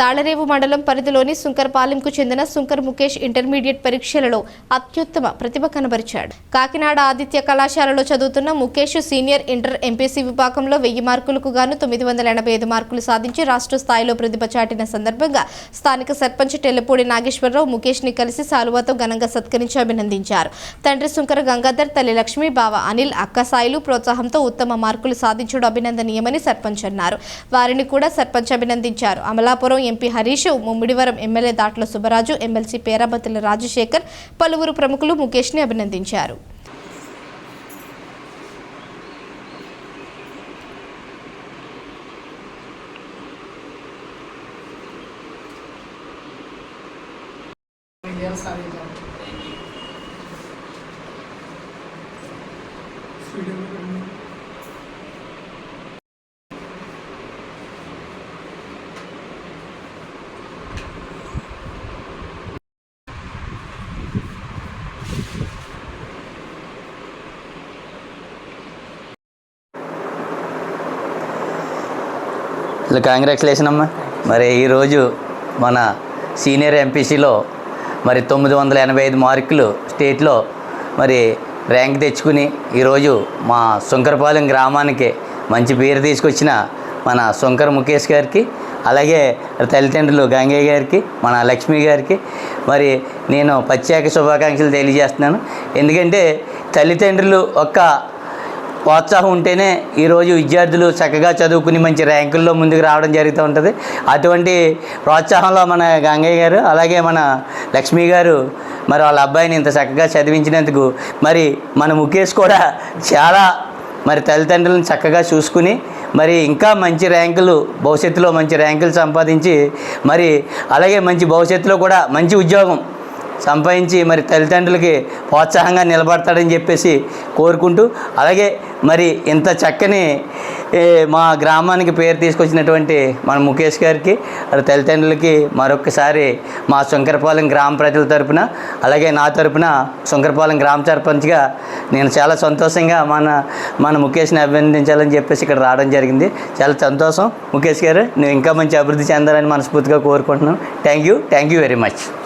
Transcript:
తాళరేవు మండలం పరిధిలోని సుంకరపాలెంకు చెందిన సుంకర్ ముఖేష్ ఇంటర్మీడియట్ పరీక్షలలో అత్యుత్తమ ప్రతిభ కనబరిచాడు. కాకినాడ ఆదిత్య కళాశాలలో చదువుతున్న ముఖేష్ సీనియర్ ఇంటర్ ఎంపీసీ విభాగంలో వెయ్యి మార్కులకు గాను తొమ్మిది వందల ఎనభై ఐదు మార్కులు సాధించి రాష్ట్ర స్థాయిలో ప్రతిభ చాటిన సందర్భంగా స్థానిక సర్పంచ్ టెల్లపూడి నాగేశ్వరరావు ముఖేష్ని కలిసి సాలువాతో ఘనంగా సత్కరించి అభినందించారు. తండ్రి సుంకర గంగాధర్ తల్లి లక్ష్మి బావ అనిల్ అక్క సాయిలు ప్రోత్సాహంతో ఉత్తమ మార్కులు సాధించడం అభినందనీయమని సర్పంచ్ అన్నారు. వారిని కూడా సర్పంచ్ అభినందించారు. Amalapuram MP Harish Mummidivaram MLA Datla Subbaraju MLC Perabathula Rajasekhar పలువురు ప్రముఖులు ముఖేష్ని అభినందించారు విజయాలు సాధించాలి కంగ్రాచులేషన్ అమ్మా. మరి ఈరోజు మన సీనియర్ ఎంపీసీలో మరి తొమ్మిది వందల ఎనభై ఐదు మార్కులు స్టేట్లో మరి ర్యాంక్ తెచ్చుకుని ఈరోజు మా శంకరపాలెం గ్రామానికి మంచి పేరు తీసుకొచ్చిన మన శంకర్ ముఖేష్ గారికి అలాగే తల్లిదండ్రులు గంగయ్య గారికి మన లక్ష్మి గారికి మరి నేను ప్రత్యేక శుభాకాంక్షలు తెలియజేస్తున్నాను. ఎందుకంటే తల్లిదండ్రులు ఒక్క ప్రోత్సాహం ఉంటేనే ఈరోజు విద్యార్థులు చక్కగా చదువుకుని మంచి ర్యాంకుల్లో ముందుకు రావడం జరుగుతూ ఉంటుంది. అటువంటి ప్రోత్సాహంలో మన గంగయ్య గారు అలాగే మన లక్ష్మి గారు మరి వాళ్ళ అబ్బాయిని ఇంత చక్కగా చదివించినందుకు మరి మన ముఖేష్ కూడా చాలా మరి తల్లిదండ్రులను చక్కగా చూసుకుని మరి ఇంకా మంచి ర్యాంకులు భవిష్యత్తులో మంచి ర్యాంకులు సంపాదించి మరి అలాగే మంచి భవిష్యత్తులో కూడా మంచి ఉద్యోగం సంపాదించి మరి తల్లిదండ్రులకి ప్రోత్సాహంగా నిలబడతాడని చెప్పేసి కోరుకుంటూ అలాగే మరి ఇంత చక్కని మా గ్రామానికి పేరు తీసుకొచ్చినటువంటి మన ముఖేష్ గారికి తల్లిదండ్రులకి మరొకసారి మా శంకరపాలెం గ్రామ ప్రజల తరపున అలాగే నా తరపున శంకరపాలెం గ్రామ సర్పంచ్గా నేను చాలా సంతోషంగా మన మన ముఖేష్ని అభినందించాలని చెప్పేసి ఇక్కడ రావడం జరిగింది. చాలా సంతోషం. ముఖేష్ గారు నువ్వు ఇంకా మంచి అభివృద్ధి చెందాలని మనస్ఫూర్తిగా కోరుకుంటున్నాను. Thank you thank you very much